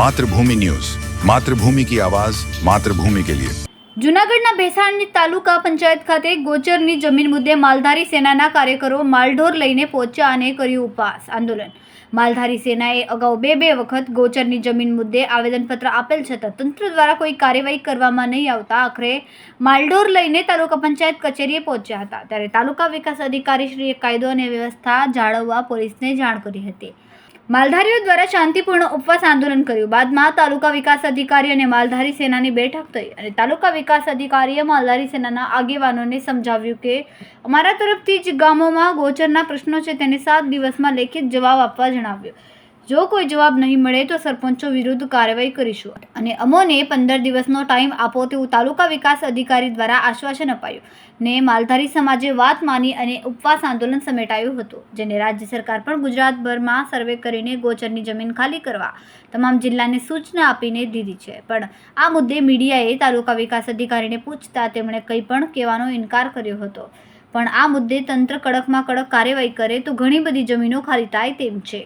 Mathrubhumi news. Mathrubhumi કી આવાજ, માતૃભૂમિ કે લિયે. જૂનાગઢના ભેસાણની તાલુકા પંચાયત ખાતે ગોચરની જમીન મુદ્દે માલધારી સેનાના કાર્યકરો માલઢોર લઈને પહોંચ્યા અને કર્યું ઉપવાસ આંદોલન. માલધારી સેનાએ અગાઉ બે બે વખત ગોચરની જમીન મુદ્દે આવેદનપત્ર આપેલ છતાં તંત્ર દ્વારા કોઈ કાર્યવાહી કરવામાં નહીં આવતા આખરે માલઢોર લઈને તાલુકા પંચાયત કચેરીએ પહોંચ્યા હતા. ત્યારે તાલુકા વિકાસ અધિકારી શ્રીએ કાયદો અને વ્યવસ્થા જાળવવા પોલીસને જાણ કરી હતી. માલધારીઓ દ્વારા શાંતિપૂર્ણ ઉપવાસ આંદોલન કર્યું. બાદમાં તાલુકા વિકાસ અધિકારી અને માલધારી સેનાની બેઠક થઈ અને તાલુકા વિકાસ અધિકારીએ માલધારી સેનાના આગેવાનોને સમજાવ્યું કે અમારા તરફથી જ ગામોમાં ગોચરના પ્રશ્નો છે તેને સાત દિવસમાં લેખિત જવાબ આપવા જણાવ્યું. જો કોઈ જવાબ નહીં મળે તો સરપંચો વિરુદ્ધ કાર્યવાહી કરીશું. અને અમોને પંદર દિવસનો ટાઈમ આપો તેવું તાલુકા વિકાસ અધિકારી દ્વારા આશ્વાસન અપાયું. ને માલધારી સમાજે વાત માની અને ઉપવાસ આંદોલન સમેટાયું હતું, જેને રાજ્ય સરકાર પણ ગુજરાતભરમાં સર્વે કરીને ગોચરની જમીન ખાલી કરવા તમામ જિલ્લાને સૂચના આપીને દીધી છે. પણ આ મુદ્દે મીડિયાએ તાલુકા વિકાસ અધિકારીને પૂછતા તેમણે કંઈ પણ કહેવાનો ઇનકાર કર્યો હતો. પણ આ મુદ્દે તંત્ર કડકમાં કડક કાર્યવાહી કરે તો ઘણી બધી જમીનો ખાલી થાય તેમ છે.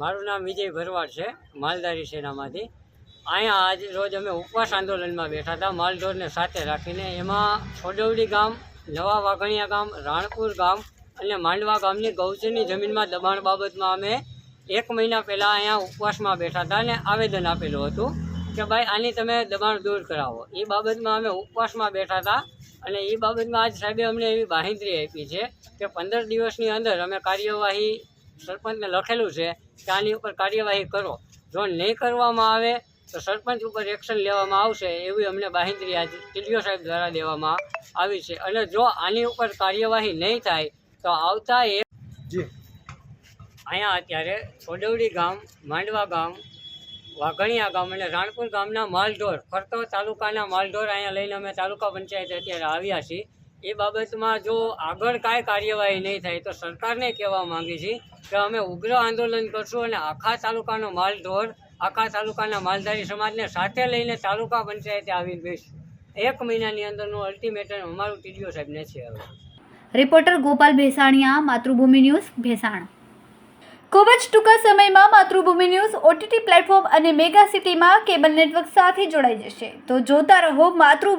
મારું નામ વિજય ભરવાડ છે, માલધારી સેનામાંથી. અહીંયા આજ રોજ અમે ઉપવાસ આંદોલનમાં બેઠા હતા, માલઢોરને સાથે રાખીને. એમાં છોડવડી ગામ, નવા વાઘણિયા ગામ, રાણપુર ગામ અને માંડવા ગામની ગૌચરની જમીનમાં દબાણ બાબતમાં અમે એક મહિના પહેલાં અહીંયા ઉપવાસમાં બેઠા હતા અને આવેદન આપેલું હતું કે ભાઈ, આની તમે દબાણ દૂર કરાવો. એ બાબતમાં અમે ઉપવાસમાં બેઠા હતા અને એ બાબતમાં આજ સાહેબે અમને એવી બાંહેધરી આપી છે કે પંદર દિવસની અંદર અમે કાર્યવાહી સરપંચને લખેલું છે કે આની ઉપર કાર્યવાહી કરો. જો નહીં કરવામાં આવે તો સરપંચ ઉપર એક્શન લેવામાં આવશે એવી અમને બાહિંદ્રી આજ ટીડીઓ સાહેબ દ્વારા દેવામાં આવી છે. અને જો આની ઉપર કાર્યવાહી નહીં થાય તો આવતા એક અહીંયા અત્યારે છોડવડી ગામ માંડવા ગામ વાઘણિયા ગામ અને રાણપુર ગામના માલઢોર ફરતો તાલુકાના માલઢોર અહીંયા લઈને અમે તાલુકા પંચાયત અત્યારે આવ્યા છીએ. એ બાબતમાં જો આગળ કાંઈ કાર્યવાહી નહીં થાય તો સરકારને કહેવા માંગી છીએ કે અમે ઉગ્ર આંદોલન કરશું અને આખા તાલુકાનો માલઢોર, આખા તાલુકાના માલધારી સમાજને સાથે લઈને તાલુકા પંચાયતે આવીને બેસશું. એક મહિનાની અંદરનું અલ્ટિમેટમ અમારું ટીડીઓ સાહેબને છે હવે. Reporter Gopal Bhesaniya, Matrubhumi news, Bhesan. ખૂબ જ ટૂંકા સમયમાં માતૃભૂમિ ન્યૂઝ ઓટીટી પ્લેટફોર્મ અને મેગા સિટીમાં કેબલ નેટવર્ક સાથે જોડાઈ જશે. તો જોતા રહો માતૃભૂમિ